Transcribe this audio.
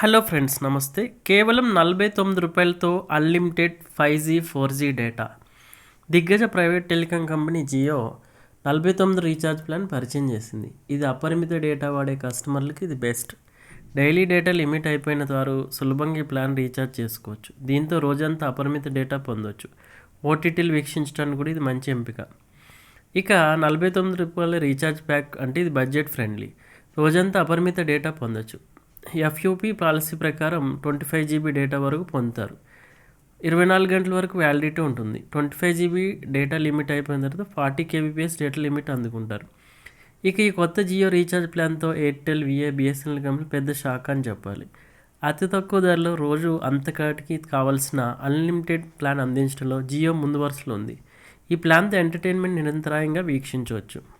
Hello friends నమస్తే. కేవలం నలభై తొమ్మిది రూపాయలతో unlimited five G four G data దిగ్గజ ప్రైవేట్ టెలికాం కంపెనీ జియో నలభై తొమ్మిది రీఛార్జ్ ప్లాన్ పరిచయం చేసింది. ఇది అపరిమిత డేటా వాడే కస్టమర్లకి ఇది బెస్ట్ డైలీ డేటా లిమిట్ అయిపోయిన వారు సులభంగా ఈ ప్లాన్ రీఛార్జ్ చేసుకోవచ్చు. దీంతో రోజంతా అపరిమిత డేటా పొందవచ్చు ఓటీటీలు వీక్షించడానికి కూడా ఇది మంచి ఎంపిక. ఇక నలభై తొమ్మిది రూపాయల రీఛార్జ్ ప్యాక్ అంటే ఇది బడ్జెట్ ఫ్రెండ్లీ రోజంతా అపరిమిత డేటా పొందొచ్చు. ఎఫ్యూపీ పాలసీ ప్రకారం ట్వంటీ ఫైవ్ జీబీ డేటా వరకు పొందుతారు. ఇరవై నాలుగు గంటల వరకు వ్యాలిడిటీ ఉంటుంది. Twenty five GB data limit అయిపోయిన తర్వాత ఫార్టీ కేబీపీఎస్ డేటా లిమిట్ అందుకుంటారు. ఇక ఈ కొత్త జియో రీఛార్జ్ ప్లాన్తో ఎయిర్టెల్ విఏ బిఎస్ఎన్ఎల్ కంపెనీ పెద్ద షాక్ అని చెప్పాలి. అతి తక్కువ ధరలో రోజు అంతకాటికి కావాల్సిన అన్లిమిటెడ్ ప్లాన్ అందించడంలో జియో ముందు వరుసలో ఉంది. ఈ ప్లాన్తో ఎంటర్టైన్మెంట్ నిరంతరాయంగా వీక్షించవచ్చు.